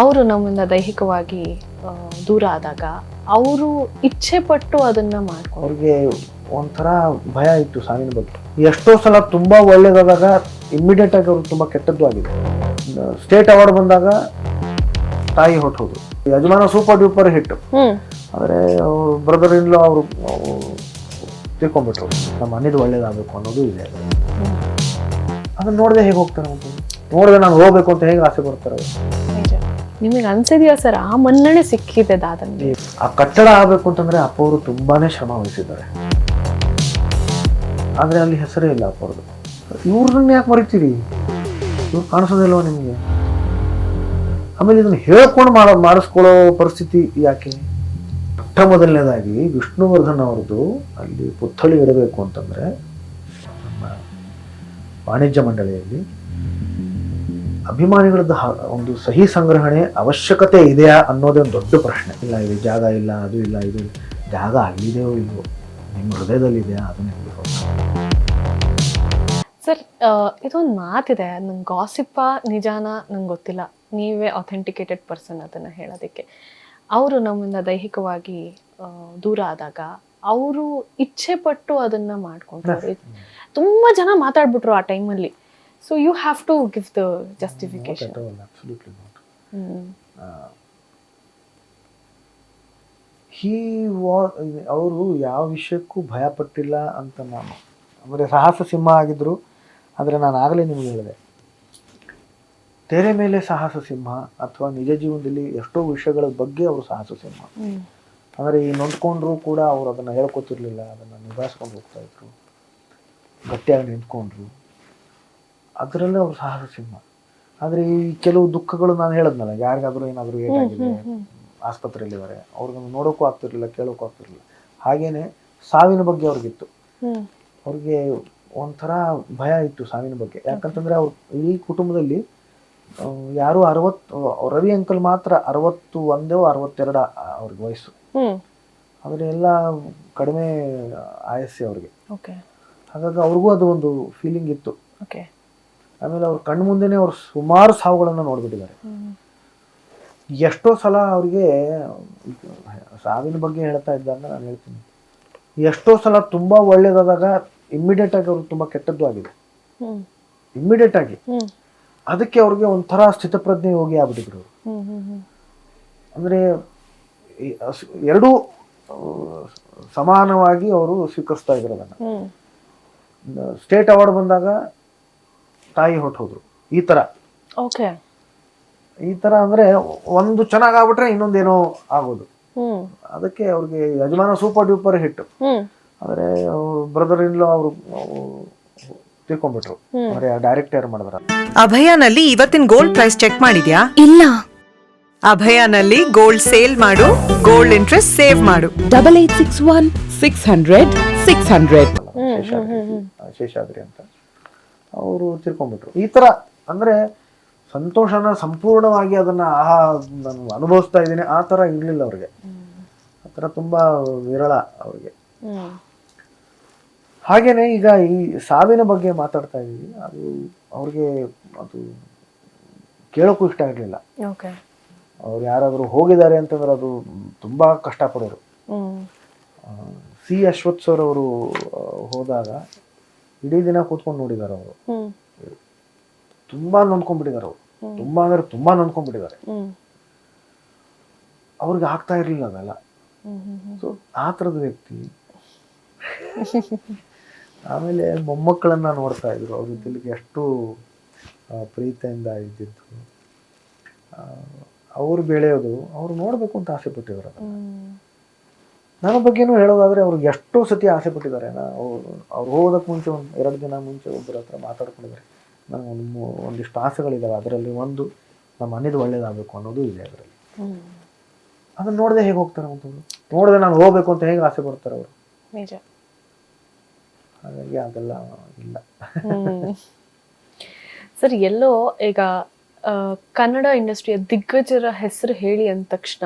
ಅವರು ನಮ್ಮಿಂದ ದೈಹಿಕವಾಗಿ ದೂರ ಆದಾಗ ಅವರು ಇಚ್ಛೆ ಪಟ್ಟು ಅದನ್ನ ಮಾಡ್ಕೊ ಅವ್ರಿಗೆ ಒಂಥರ ಭಯ ಇತ್ತು ಸಾವಿನ ಬಗ್ಗೆ. ಎಷ್ಟೋ ಸಲ ತುಂಬಾ ಒಳ್ಳೇದಾದಾಗ ಇಮ್ಮಿಡಿಯೇಟ್ ಆಗಿ ಅವ್ರಿಗೆ ತುಂಬಾ ಕೆಟ್ಟದ್ದು ಆಗಿದೆ. ಸ್ಟೇಟ್ ಅವಾರ್ಡ್ ಬಂದಾಗ ತಾಯಿ ಹೊಟ್ಟೋದು ಯಜಮಾನ ಸೂಪರ್ ಡೂಪರ್ ಹಿಟ್. ಆದರೆ ಬ್ರದರ್ ಇನ್ಲೋ ಅವರು ತಿಳ್ಕೊಂಡ್ಬಿಟ್ರು ನಮ್ಮ ಮನೇದು ಒಳ್ಳೇದಾಗಬೇಕು ಅನ್ನೋದು ಇದೆ. ಅದನ್ನ ನೋಡದೆ ಹೇಗೆ ಹೋಗ್ತಾರೆ ನೋಡಿದೆ ನಾನು ಹೋಗ್ಬೇಕು ಅಂತ ಹೇಗೆ ಆಸೆ ಬರ್ತಾರೆ ನಿಮಗೆ ಅನ್ಸಿದ್ಯಾ ಸರ್? ಆ ಮನ್ನಣೆ ಸಿಕ್ಕಿದೆ ದಾದನ್ಗೆ. ಆ ಕಟ್ಟಡ ಆಗಬೇಕು ಅಂತಂದ್ರೆ ಅಪ್ಪ ಅವರು ತುಂಬಾನೇ ಶ್ರಮ ವಹಿಸಿದ್ದಾರೆ. ಆದ್ರೆ ಅಲ್ಲಿ ಹೆಸರೇ ಇಲ್ಲ ಅಪ್ಪ ಅವ್ರದ್ದು ಇವ್ರನ್ನ ಯಾಕೆ ಮರಿತೀರಿ? ಇವ್ರು ಕಾಣಿಸೋದಿಲ್ವ ನಿಮಗೆ? ಆಮೇಲೆ ಇದನ್ನು ಹೇಳ್ಕೊಂಡು ಮಾಡ ಮಾಡಿಸ್ಕೊಳ್ಳೋ ಪರಿಸ್ಥಿತಿ ಯಾಕೆ? ಮೊಟ್ಟ ಮೊದಲನೇದಾಗಿ ವಿಷ್ಣುವರ್ಧನ್ ಅವ್ರದ್ದು ಅಲ್ಲಿ ಪುತ್ಥಳಿ ಇಡಬೇಕು ಅಂತಂದ್ರೆ ವಾಣಿಜ್ಯ ಮಂಡಳಿಯಲ್ಲಿ ಅಭಿಮಾನಿಗಳದ್ದು ಒಂದು ಸಹಿ ಸಂಗ್ರಹಣೆ ಅವಶ್ಯಕತೆ ಇದೆಯಾ ಅನ್ನೋದೇ ಒಂದು ದೊಡ್ಡ ಪ್ರಶ್ನೆ. ಇಲ್ಲ ಇದು ಜಾಗ ಇಲ್ಲ ಅದು ಇಲ್ಲ ಇದು ಜಾಗ ಅಲ್ಲಿದೆಯೋ ಇಲ್ವೋ? ನಿಮ್ಮ ಹೃದಯದಲ್ಲಿದೆಯಾ? ಅದು ನಿಮಗೆ ಸರ್ ಇದೊಂದು ಮಾತಿದೆ. ನಂಗೆ ಗಾಸಿಪ್ಪ ನಿಜಾನ ನಂಗೆ ಗೊತ್ತಿಲ್ಲ. ನೀವೇ ಅಥೆಂಟಿಕೇಟೆಡ್ ಪರ್ಸನ್ ಅದನ್ನು ಹೇಳೋದಕ್ಕೆ. ಅವರು ನಮ್ಮಿಂದ ದೈಹಿಕವಾಗಿ ದೂರ ಆದಾಗ ಅವರು ಇಚ್ಛೆ ಪಟ್ಟು ಅದನ್ನು ಮಾಡ್ಕೊಂಡ್ರು ತುಂಬ ಜನ ಮಾತಾಡ್ಬಿಟ್ರು ಆ ಟೈಮಲ್ಲಿ so you have to give the justification. Not at all, absolutely not. He was ಅವರು ಯಾವ ವಿಷಯಕ್ಕೂ ಭಯಪಟ್ಟಿಲ್ಲ ಅಂತ ನಾನು ಅಂದರೆ ಸಾಹಸ ಸಿಂಹ ಆಗಿದ್ದರು ಆದರೆ ನಾನು ಆಗಲೇ ನಿಮ್ಗೆ ಹೇಳಿದೆ. ತೆರೆ ಮೇಲೆ ಸಾಹಸ ಸಿಂಹ ಅಥವಾ ನಿಜ ಜೀವನದಲ್ಲಿ ಎಷ್ಟೋ ವಿಷಯಗಳ ಬಗ್ಗೆ ಅವರು ಸಾಹಸ ಸಿಂಹ. ಅಂದರೆ ಈ ನೊಂದ್ಕೊಂಡ್ರೂ ಕೂಡ ಅವರು ಅದನ್ನು ಹೇಳ್ಕೊತಿರ್ಲಿಲ್ಲ ಅದನ್ನು ನಿಭಾಯಿಸ್ಕೊಂಡು ಹೋಗ್ತಾ ಇದ್ರು. ಗಟ್ಟಿಯಾಗಿ ನಿಂತ್ಕೊಂಡ್ರು. ಅದರಲ್ಲೇ ಅವರು ಸಾಹಸ ಸಿಂಹ. ಆದರೆ ಈ ಕೆಲವು ದುಃಖಗಳು ನಾನು ಹೇಳದ್ನಲ್ಲ ಯಾರಿಗಾದರೂ ಏನಾದರೂ ಏನಾಗಿದೆ ಆಸ್ಪತ್ರೆಯಲ್ಲಿದ್ದಾರೆ ಅವ್ರಿಗೊಂದು ನೋಡೋಕ್ಕೂ ಆಗ್ತಿರ್ಲಿಲ್ಲ ಕೇಳೋಕ್ಕೂ ಆಗ್ತಿರ್ಲಿಲ್ಲ. ಹಾಗೇನೆ ಸಾವಿನ ಬಗ್ಗೆ ಅವ್ರಿಗಿತ್ತು. ಅವ್ರಿಗೆ ಒಂಥರ ಭಯ ಇತ್ತು ಸಾವಿನ ಬಗ್ಗೆ. ಯಾಕಂತಂದ್ರೆ ಅವ್ರು ಈ ಕುಟುಂಬದಲ್ಲಿ ಯಾರು ಅರವತ್ತು ರವಿ ಅಂಕಲ್ ಮಾತ್ರ ಅರವತ್ತು ಒಂದೇ ಅರವತ್ತೆರಡ ಅವ್ರಿಗೆ ವಯಸ್ಸು. ಆದರೆ ಎಲ್ಲ ಕಡಿಮೆ ಆಯಸ್ಸೆ ಅವ್ರಿಗೆ. ಓಕೆ ಹಾಗಾಗಿ ಅವ್ರಿಗೂ ಅದು ಒಂದು ಫೀಲಿಂಗ್ ಇತ್ತು. ಓಕೆ ಆಮೇಲೆ ಅವ್ರ ಕಣ್ಣು ಮುಂದೆನೇ ಅವ್ರು ಸುಮಾರು ಸಾವುಗಳನ್ನು ನೋಡ್ಬಿಟ್ಟಿದ್ದಾರೆ. ಎಷ್ಟೋ ಸಲ ಅವ್ರಿಗೆ ಸಾವಿನ ಬಗ್ಗೆ ಹೇಳ್ತಾ ಇದ್ದಾಗ ನಾನು ಹೇಳ್ತೀನಿ. ಎಷ್ಟೋ ಸಲ ತುಂಬಾ ಒಳ್ಳೇದಾದಾಗ ಇಮ್ಮಿಡಿಯೇಟ್ ಆಗಿ ಅವ್ರಿಗೆ ತುಂಬಾ ಕೆಟ್ಟದ್ದು ಆಗಿದೆ. ಇಮ್ಮಿಡಿಯೇಟ್ ಆಗಿ. ಅದಕ್ಕೆ ಅವ್ರಿಗೆ ಒಂಥರ ಸ್ಥಿತಪ್ರಜ್ಞೆ ಹೋಗಿ ಆಗ್ಬಿಟ್ಟಿದ್ರು ಅಂದ್ರೆ ಎರಡೂ ಸಮಾನವಾಗಿ ಅವರು ಸ್ವೀಕರಿಸ್ತಾ ಇದ್ರು ಅದನ್ನ. ಸ್ಟೇಟ್ ಅವಾರ್ಡ್ ಬಂದಾಗ ತಾಯಿ ಹೊಟ್ಟೋದ್ರು ಈ ತರ. ಓಕೆ ಈ ತರ ಅಂದ್ರೆ ಒಂದು ಚೆನ್ನಾಗ್ ಆಗ್ಬಿಟ್ರೆ ಇನ್ನೊಂದೇನೋ ಆಗೋದು. ಅದಕ್ಕೆ ಅವ್ರಿಗೆ ಯಜಮಾನ ಸೂಪರ್ ಡ್ಯೂಪರ್ ಹಿಟ್. ಆದರೆ ಬ್ರದರ್ ಇನ್ಲೋ ಅವರು ತಿಳ್ಕೊಂಡ್ಬಿಟ್ರು. ಅಂದ್ರೆ ಯಾರು ಮಾಡಿದ್ರ? ಅಭಯನಲ್ಲಿ ಇವತ್ತಿನ ಗೋಲ್ಡ್ ಪ್ರೈಸ್ ಚೆಕ್ ಮಾಡಿದ್ಯಾ? ಇಲ್ಲ. ಅಭಯನಲ್ಲಿ ಗೋಲ್ಡ್ ಸೇಲ್ ಮಾಡು ಗೋಲ್ಡ್ ಇಂಟ್ರೆಸ್ಟ್ ಸೇವ್ ಮಾಡು. Double eight six one six hundred six hundred Seshadri ಅಂತ. ಅವರು ತಿಳ್ಕೊಂಬಿಟ್ರು ಈ ಥರ ಅಂದರೆ ಸಂತೋಷನ ಸಂಪೂರ್ಣವಾಗಿ ಅದನ್ನು ಆಹಾ ನಾನು ಅನುಭವಿಸ್ತಾ ಇದ್ದೀನಿ ಆ ಥರ ಇರಲಿಲ್ಲ ಅವ್ರಿಗೆ. ಆ ಥರ ತುಂಬ ವಿರಳ ಅವ್ರಿಗೆ. ಹಾಗೆಯೇ ಹಾಗೇನೆ ಈಗ ಈ ಸಾವಿನ ಬಗ್ಗೆ ಮಾತಾಡ್ತಾ ಇದ್ದೀವಿ ಅದು ಅವ್ರಿಗೆ ಅದು ಕೇಳೋಕ್ಕೂ ಇಷ್ಟ ಆಗಲಿಲ್ಲ ಅವ್ರು ಯಾರಾದರೂ ಹೋಗಿದ್ದಾರೆ ಅಂತಂದ್ರೆ ಅದು ತುಂಬಾ ಕಷ್ಟಪಡೋರು. ಸಿ ಅಶ್ವಥ್ ಸರ್ ಅವರು ಹೋದಾಗ ಇಡೀ ದಿನ ಕೂತ್ಕೊಂಡು ನೋಡಿದಾರೆ ಅವರು. ತುಂಬಾ ನೊಂದ್ಕೊಂಡ್ಬಿಟ್ಟಿದ್ದಾರೆ ಅವರು. ತುಂಬಾ ಅಂದ್ರೆ ತುಂಬಾ ನೊಂದ್ಕೊಂಡ್ಬಿಟ್ಟಿದ್ದಾರೆ ಅವ್ರಿಗೆ ಆಗ್ತಾ ಇರ್ಲಿಲ್ಲ ಅದೆಲ್ಲ. ಸೊ ಆ ಥರದ ವ್ಯಕ್ತಿ ಆಮೇಲೆ ಮೊಮ್ಮಕ್ಕಳನ್ನ ನೋಡ್ತಾ ಇದ್ರು. ಅವ್ರ ಜೊತೆಗೆ ಎಷ್ಟು ಪ್ರೀತಿಯಿಂದ ಇದ್ದಿದ್ದು. ಅವ್ರು ಬೆಳೆಯೋದು ಅವ್ರು ನೋಡಬೇಕು ಅಂತ ಆಸೆ ಪಟ್ಟಿದ್ರು ಅದನ್ನ. ನನ್ನ ಬಗ್ಗೆನೂ ಹೇಳೋದಾದರೆ ಅವ್ರಿಗೆ ಎಷ್ಟೋ ಸತಿ ಆಸೆ ಪಟ್ಟಿದ್ದಾರೆ. ನಾ ಅವ್ರು ಅವ್ರು ಹೋಗೋದಕ್ಕೆ ಮುಂಚೆ ಒಂದು ಎರಡು ದಿನ ಮುಂಚೆ ಒಬ್ಬರ ಹತ್ರ ಮಾತಾಡ್ಕೊಂಡಿದ್ದಾರೆ. ನನಗೆ ಒಂದು ಒಂದಿಷ್ಟು ಆಸೆಗಳಿದ್ದಾವೆ ಅದರಲ್ಲಿ ಒಂದು ನಮ್ಮ ಮನೇದು ಒಳ್ಳೇದಾಗಬೇಕು ಅನ್ನೋದು ಇದೆ ಅದರಲ್ಲಿ. ಅದನ್ನು ಅದನ್ನ ನೋಡದೆ ಹೇಗೆ ಹೋಗ್ತಾರೆ ಅಂತವ್ರು ನೋಡದೆ ನಾನು ಹೋಗಬೇಕು ಅಂತ ಹೇಗೆ ಆಸೆ ಪಡ್ತಾರೆ ಅವರು. ನಿಜ. ಹಾಗಾಗಿ ಅದೆಲ್ಲ ಇಲ್ಲ. ಸರ್ ಎಲ್ಲೋ ಈಗ ಕನ್ನಡ ಇಂಡಸ್ಟ್ರಿಯ ದಿಗ್ಗಜರ ಹೆಸರು ಹೇಳಿ ಅಂದ ತಕ್ಷಣ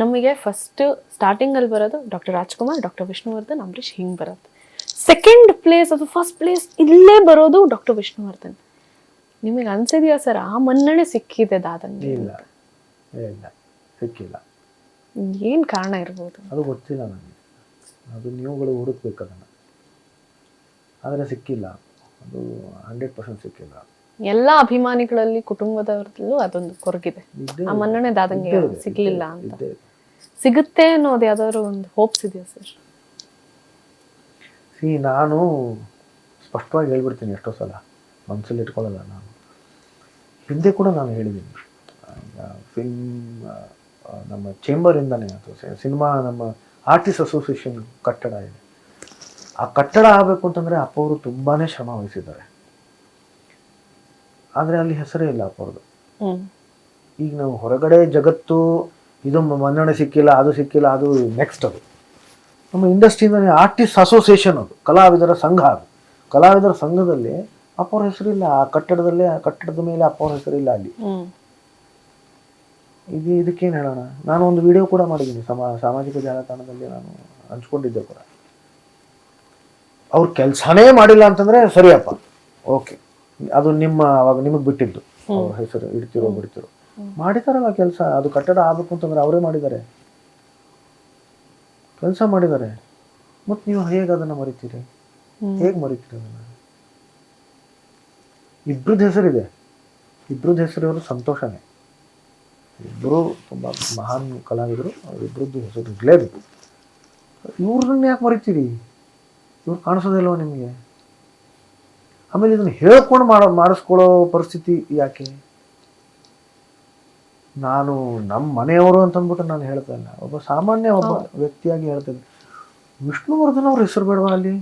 ನಮಗೆ ಫಸ್ಟ್ ಸ್ಟಾರ್ಟಿಂಗಲ್ಲಿ ಬರೋದು ಡಾಕ್ಟರ್ ರಾಜ್ಕುಮಾರ್ ಡಾಕ್ಟರ್ ವಿಷ್ಣುವರ್ಧನ್ ಅಂಬರೀಷ್ ಹಿಂಗೆ ಬರುತ್ತೆ. ಸೆಕೆಂಡ್ ಪ್ಲೇಸ್ ಅದು ಫಸ್ಟ್ ಪ್ಲೇಸ್ ಇಲ್ಲೇ ಬರೋದು ಡಾಕ್ಟರ್ ವಿಷ್ಣುವರ್ಧನ್. ನಿಮಗೆ ಅನ್ಸಿದ್ಯಾ ಸರ್ ಆ ಮನ್ನಣೆ ಸಿಕ್ಕಿದೆ ದಾದನ್ಗೆ? ಇಲ್ಲ ಇಲ್ಲ ಸಿಕ್ಕಿಲ್ಲ. ಏನು ಕಾರಣ ಇರ್ಬೋದು? ಅದು ಗೊತ್ತಿಲ್ಲ ನನಗೆ. ಅದು ನೀವುಗಳು ಹುಡುಕ್ಬೇಕು ಅದನ್ನು. ಆದರೆ ಸಿಕ್ಕಿಲ್ಲ. ಅದು ಹಂಡ್ರೆಡ್ ಪರ್ಸೆಂಟ್ ಸಿಕ್ಕಿಲ್ಲ. ಎಲ್ಲಾ ಅಭಿಮಾನಿಗಳಲ್ಲಿ ಕುಟುಂಬದವ್ರಲ್ಲೂ ಅದೊಂದು ಕೊರಗಿದೆ. ಆ ಮನ್ನಣೆ ದಾದಂಗೆ ಸಿಗ್ಲಿಲ್ಲ ಅಂತ. ಸಿಗುತ್ತೆ ಅನ್ನೋದು ಯಾವ್ದಾದ್ರು ಒಂದು ಹೋಪ್ಸ್ ಇದೆಯಾ ಸರ್ ಸಿ ನಾನು ಸ್ಪಷ್ಟವಾಗಿ ಹೇಳ್ಬಿಡ್ತೀನಿ ಎಷ್ಟೋ ಸಲ. ಮನಸ್ಸಲ್ಲಿ ಇಟ್ಕೊಳ್ಳಲ್ಲ ನಾನು. ಹಿಂದೆ ಕೂಡ ನಾನು ಹೇಳಿದ್ದೀನಿ. ಫಿಲ್ಮ್ ನಮ್ಮ ಚೇಂಬರಿಂದನೇ ಅದು. ಸಿನಿಮಾ ನಮ್ಮ ಆರ್ಟಿಸ್ಟ್ ಅಸೋಸಿಯೇಷನ್ ಕಟ್ಟಡ ಇದೆ. ಆ ಕಟ್ಟಡ ಆಗಬೇಕು ಅಂತಂದರೆ ಅಪ್ಪ ಅವರು ತುಂಬಾ ಶ್ರಮ ವಹಿಸಿದ್ದಾರೆ. ಆದರೆ ಅಲ್ಲಿ ಹೆಸರೇ ಇಲ್ಲ ಅಪ್ಪ ಅವ್ರದ್ದು ಈಗ ನಾವು ಹೊರಗಡೆ ಜಗತ್ತು ಇದು ಮನ್ನಣೆ ಸಿಕ್ಕಿಲ್ಲ ಅದು ಸಿಕ್ಕಿಲ್ಲ ಅದು ನೆಕ್ಸ್ಟ್ ಅದು. ನಮ್ಮ ಇಂಡಸ್ಟ್ರಿಯಿಂದ ಆರ್ಟಿಸ್ಟ್ ಅಸೋಸಿಯೇಷನ್ ಅದು ಕಲಾವಿದರ ಸಂಘ ಅದು. ಕಲಾವಿದರ ಸಂಘದಲ್ಲಿ ಅಪ್ಪವ್ರ ಹೆಸರಿಲ್ಲ ಆ ಕಟ್ಟಡದಲ್ಲೇ ಆ ಕಟ್ಟಡದ ಮೇಲೆ ಅಪ್ಪ ಅವ್ರ ಹೆಸರಿಲ್ಲ ಅಲ್ಲಿ. ಇದು ಇದಕ್ಕೇನು ಹೇಳೋಣ? ನಾನು ಒಂದು ವಿಡಿಯೋ ಕೂಡ ಮಾಡಿದ್ದೀನಿ ಸಮಾ ಸಾಮಾಜಿಕ ಜಾಲತಾಣದಲ್ಲಿ ನಾನು ಹಂಚ್ಕೊಂಡಿದ್ದೆ ಕೂಡ. ಅವ್ರ ಕೆಲಸನೇ ಮಾಡಿಲ್ಲ ಅಂತಂದರೆ ಸರಿಯಪ್ಪ. ಓಕೆ ಅದು ನಿಮ್ಮ ಅವಾಗ ನಿಮಗೆ ಬಿಟ್ಟಿದ್ದು. ಅವ್ರ ಹೆಸರು ಇಡ್ತಿರೋ ಬಿಡ್ತಿರೋ. ಮಾಡಿದಾರಲ್ಲ ಕೆಲಸ ಅದು ಕಟ್ಟಡ ಆಗಬೇಕು ಅಂತಂದ್ರೆ ಅವರೇ ಮಾಡಿದ್ದಾರೆ. ಕೆಲಸ ಮಾಡಿದ್ದಾರೆ. ಮತ್ತು ನೀವು ಹೇಗೆ ಅದನ್ನ ಮರಿತೀರಿ? ಹೇಗೆ ಮರಿತೀರಿ ಅದನ್ನ? ಇಬ್ರದ್ದು ಹೆಸರಿದೆ. ಇಬ್ರದ್ದು ಹೆಸರಿವರು ಸಂತೋಷನೇ. ಇಬ್ಬರು ತುಂಬ ಮಹಾನ್ ಕಲಾವಿದರು ಅವರಿಬ್ಬರದ್ದು ಹೆಸರು ಇರಲೇಬೇಕು. ಇವ್ರನ್ನ ಯಾಕೆ ಮರಿತೀರಿ? ಇವ್ರು ಕಾಣಿಸೋದಿಲ್ವ ನಿಮಗೆ? ಆಮೇಲೆ ಇದನ್ನು ಹೇಳ್ಕೊಂಡು ಮಾಡ ಮಾಡಿಸ್ಕೊಳ್ಳೋ ಪರಿಸ್ಥಿತಿ ಯಾಕೆ? ನಾನು ನಮ್ಮ ಮನೆಯವರು ಅಂತಂದ್ಬಿಟ್ಟು ನಾನು ಹೇಳ್ತಾ ಇಲ್ಲ. ಒಬ್ಬ ಸಾಮಾನ್ಯ ಒಬ್ಬ ವ್ಯಕ್ತಿಯಾಗಿ ಹೇಳ್ತೇನೆ ವಿಷ್ಣುವರ್ಧನ್ ಅವ್ರ ಹೆಸರು ಬೇಡವಾ ಅಲ್ಲಿ?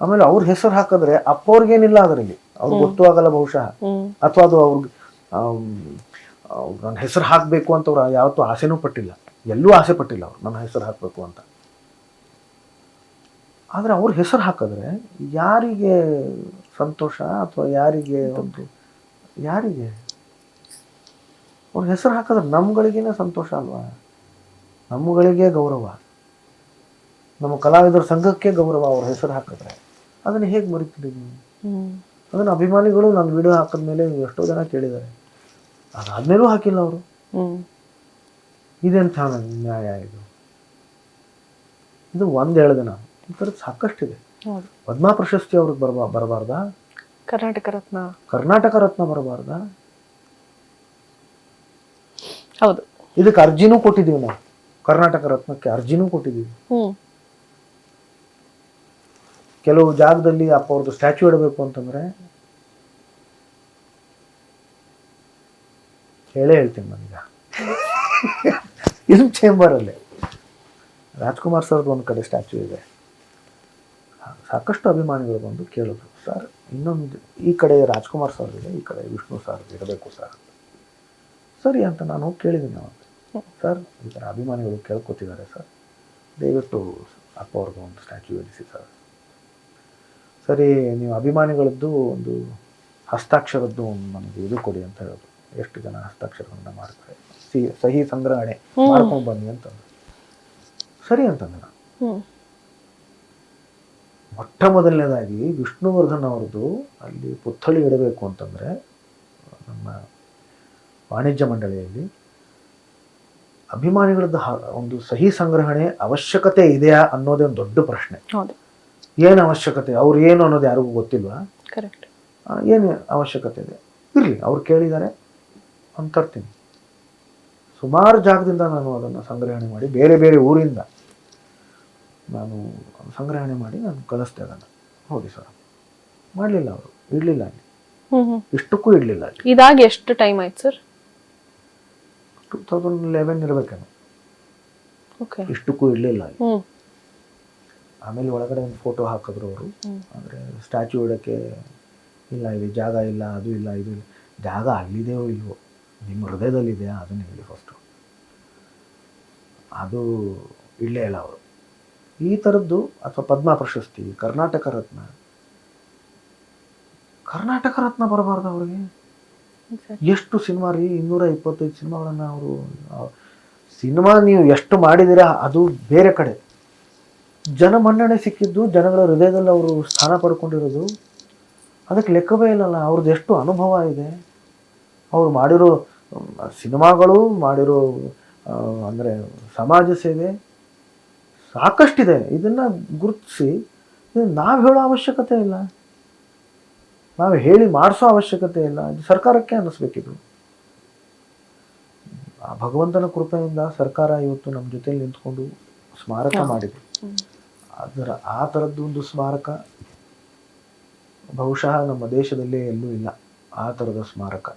ಆಮೇಲೆ ಅವ್ರ ಹೆಸರು ಹಾಕಿದ್ರೆ ಅಪ್ಪ ಅವ್ರಿಗೇನಿಲ್ಲ ಅದರಲ್ಲಿ ಅವ್ರಿಗೆ ಗೊತ್ತೂ ಆಗಲ್ಲ ಬಹುಶಃ. ಅಥವಾ ಅದು ಅವ್ರಿಗೆ ನನ್ನ ಹೆಸರು ಹಾಕಬೇಕು ಅಂತ ಅವ್ರು ಯಾವತ್ತೂ ಆಸೆನೂ ಪಟ್ಟಿಲ್ಲ. ಎಲ್ಲೂ ಆಸೆ ಪಟ್ಟಿಲ್ಲ ಅವ್ರು ನನ್ನ ಹೆಸರು ಹಾಕಬೇಕು ಅಂತ. ಆದರೆ ಅವ್ರ ಹೆಸರು ಹಾಕಿದ್ರೆ ಯಾರಿಗೆ ಸಂತೋಷ ಅಥವಾ ಯಾರಿಗೆ ಒಂದು ಯಾರಿಗೆ? ಅವ್ರ ಹೆಸರು ಹಾಕಿದ್ರೆ ನಮ್ಗಳಿಗೇನೆ ಸಂತೋಷ ಅಲ್ವಾ? ನಮ್ಮಗಳಿಗೆ ಗೌರವ. ನಮ್ಮ ಕಲಾವಿದರ ಸಂಘಕ್ಕೆ ಗೌರವ ಅವ್ರ ಹೆಸರು ಹಾಕಿದ್ರೆ. ಅದನ್ನು ಹೇಗೆ ಮರಿತೀರಿ ನೀವು? ಅದನ್ನು ಅಭಿಮಾನಿಗಳು ನಾನು ವಿಡಿಯೋ ಹಾಕಿದ್ಮೇಲೆ ಎಷ್ಟೋ ಜನ ಕೇಳಿದ್ದಾರೆ ಅದಾದ್ಮೇಲೂ ಹಾಕಿಲ್ಲ ಅವರು. ಇದೆಂಥ ನ್ಯಾಯ ಇದು? ಇದು ಒಂದು ಹೇಳಿದೆ ನಾನು. ಈ ಥರದ್ದು ಸಾಕಷ್ಟಿದೆ. ಪದ್ಮ ಪ್ರಶಸ್ತಿ ಅವ್ರಿಗೆ ಬರಬಾ ಬರಬಾರ್ದಾ? ಕರ್ನಾಟಕ ರತ್ನ. ಕರ್ನಾಟಕ ರತ್ನ ಬರಬಾರ್ದ? ಹೌದು. ಇದಕ್ಕೆ ಅರ್ಜಿನೂ ಕೊಟ್ಟಿದ್ದೀವಿ ನಾವು. ಕರ್ನಾಟಕ ರತ್ನಕ್ಕೆ ಅರ್ಜಿನೂ ಕೊಟ್ಟಿದ್ದೀವಿ. ಕೆಲವು ಜಾಗದಲ್ಲಿ ಅಪ್ಪ ಅವ್ರದ್ದು ಸ್ಟ್ಯಾಚು ಇಡಬೇಕು ಅಂತಂದ್ರೆ ಹೇಳೇ ಹೇಳ್ತೀನಿ ನಾನೀಗ. ಇದು ಚೇಂಬರಲ್ಲಿ ರಾಜ್ಕುಮಾರ್ ಸರ್ದು ಒಂದು ಕಡೆ ಸ್ಟ್ಯಾಚ್ಯೂ ಇದೆ. ಸಾಕಷ್ಟು ಅಭಿಮಾನಿಗಳು ಬಂದು ಕೇಳಿದ್ರು ಸರ್ ಇನ್ನೊಂದು ಈ ಕಡೆ ರಾಜ್ಕುಮಾರ್ ಸರ್ ಇದೆ ಈ ಕಡೆ ವಿಷ್ಣು ಸರ್ ಇರಬೇಕು ಸರ್ ಸರಿ ಅಂತ ನಾನು ಕೇಳಿದ್ದೀನಿ ಅವಾಗ ಸರ್ ಈ ಥರ ಅಭಿಮಾನಿಗಳು ಕೇಳ್ಕೊತಿದ್ದಾರೆ ಸರ್ ದಯವಿಟ್ಟು ಅಪ್ಪ ಅವ್ರದ್ದು ಒಂದು ಸ್ಟ್ಯಾಚ್ಯು ಇರಿಸಿ ಸರ್ ಸರಿ ನೀವು ಅಭಿಮಾನಿಗಳದ್ದು ಒಂದು ಹಸ್ತಾಕ್ಷರದ್ದು ಒಂದು ನನಗೆ ಇದು ಕೊಡಿ ಅಂತ ಹೇಳೋದು ಎಷ್ಟು ಜನ ಹಸ್ತಾಕ್ಷರಗಳನ್ನ ಮಾಡ್ತಾರೆ? ಸಿ ಸಹಿ ಸಂಗ್ರಹಣೆ ಮಾಡ್ಕೊಂಡು ಬನ್ನಿ ಅಂತಂದ್ರು. ಸರಿ ಅಂತಂದೆ ನಾನು. ಮೊಟ್ಟ ಮೊದಲನೇದಾಗಿ ವಿಷ್ಣುವರ್ಧನ್ ಅವ್ರದ್ದು ಅಲ್ಲಿ ಪುತ್ಥಳಿ ಇಡಬೇಕು ಅಂತಂದರೆ ನಮ್ಮ ವಾಣಿಜ್ಯ ಮಂಡಳಿಯಲ್ಲಿ ಅಭಿಮಾನಿಗಳದ್ದು ಒಂದು ಸಹಿ ಸಂಗ್ರಹಣೆ ಅವಶ್ಯಕತೆ ಇದೆಯಾ ಅನ್ನೋದೇ ಒಂದು ದೊಡ್ಡ ಪ್ರಶ್ನೆ. ಏನು ಅವಶ್ಯಕತೆ ಅವ್ರು ಏನು ಅನ್ನೋದು ಯಾರಿಗೂ ಗೊತ್ತಿಲ್ವಾ? ಕರೆಕ್ಟ್ ಏನು ಅವಶ್ಯಕತೆ ಇದೆ? ಇರಲಿ ಅವ್ರು ಕೇಳಿದ್ದಾರೆ ಅಂತ ತರ್ತೀನಿ. ಸುಮಾರು ಜಾಗದಿಂದ ನಾನು ಅದನ್ನು ಸಂಗ್ರಹಣೆ ಮಾಡಿ ಬೇರೆ ಬೇರೆ ಊರಿಂದ ನಾನು ಸಂಗ್ರಹಣೆ ಮಾಡಿ ನಾನು ಕಳಿಸ್ತೇವೆ ಅದನ್ನು. ಹೌದು ಸರ್. ಮಾಡಲಿಲ್ಲ ಅವರು. ಇಡಲಿಲ್ಲ ಅಲ್ಲಿ. ಇಷ್ಟಕ್ಕೂ ಇಡಲಿಲ್ಲ ಅಲ್ಲಿ. ಇದಾಗಿ ಎಷ್ಟು ಟೈಮ್ ಆಯ್ತು ಸರ್? ಟೂ ತೌಸಂಡ್ ಲೆವೆನ್ ಇರಬೇಕೇನು. ಓಕೆ ಇಷ್ಟಕ್ಕೂ ಇಡಲಿಲ್ಲ ಅಲ್ಲಿ. ಆಮೇಲೆ ಒಳಗಡೆ ಒಂದು ಫೋಟೋ ಹಾಕಿದ್ರು ಅವರು. ಅಂದರೆ ಸ್ಟ್ಯಾಚ್ಯೂ ಇಡೋಕ್ಕೆ ಇಲ್ಲ ಇಲ್ಲಿ ಜಾಗ ಇಲ್ಲ ಅದು ಇಲ್ಲ ಇದು ಇಲ್ಲ. ಜಾಗ ಅಲ್ಲಿದೆಯೋ ಇಲ್ವೋ? ನಿಮ್ಮ ಹೃದಯದಲ್ಲಿದೆಯಾ? ಅದನ್ನು ಹೇಳಿ ಫಸ್ಟು ಅದು ಇಲ್ಲೇ ಇಲ್ಲ ಅವರು. ಈ ಥರದ್ದು ಅಥವಾ ಪದ್ಮ ಪ್ರಶಸ್ತಿ ಕರ್ನಾಟಕ ರತ್ನ. ಕರ್ನಾಟಕ ರತ್ನ ಬರಬಾರ್ದು ಅವ್ರಿಗೆ. ಎಷ್ಟು ಸಿನಿಮಾ ರೀ ಇನ್ನೂರ ಇಪ್ಪತ್ತೈದು ಸಿನಿಮಾಗಳನ್ನು ಅವರು ಸಿನಿಮಾ ನೀವು ಎಷ್ಟು ಮಾಡಿದಿರಾ ಅದು ಬೇರೆ ಕಡೆ. ಜನ ಮನ್ನಣೆ ಸಿಕ್ಕಿದ್ದು ಜನಗಳ ಹೃದಯದಲ್ಲಿ ಅವರು ಸ್ಥಾನ ಪಡ್ಕೊಂಡಿರೋದು. ಅದಕ್ಕೆ ಲೆಕ್ಕವೇ ಇಲ್ಲಲ್ಲ ಅವ್ರದ್ದು ಎಷ್ಟು ಅನುಭವ ಇದೆ. ಅವ್ರು ಮಾಡಿರೋ ಸಿನಿಮಾಗಳು ಮಾಡಿರೋ ಅಂದ್ರೆ ಸಮಾಜ ಸೇವೆ ಸಾಕಷ್ಟಿದೆ. ಇದನ್ನ ಗುರುತಿಸಿ ನಾವು ಹೇಳೋ ಅವಶ್ಯಕತೆ ಇಲ್ಲ. ನಾವು ಹೇಳಿ ಮಾಡಿಸೋ ಅವಶ್ಯಕತೆ ಇಲ್ಲ. ಇದು ಸರ್ಕಾರಕ್ಕೆ ಅನ್ನಿಸ್ಬೇಕಿದ್ರು ಆ ಭಗವಂತನ ಕೃಪೆಯಿಂದ ಸರ್ಕಾರ ಇವತ್ತು ನಮ್ಮ ಜೊತೆಲಿ ನಿಂತ್ಕೊಂಡು ಸ್ಮಾರಕ ಮಾಡಿದೆ ಅದರ ಆ ಥರದ್ದು ಒಂದು ಸ್ಮಾರಕ ಬಹುಶಃ ನಮ್ಮ ದೇಶದಲ್ಲೇ ಎಲ್ಲೂ ಇಲ್ಲ. ಆ ಥರದ ಸ್ಮಾರಕ.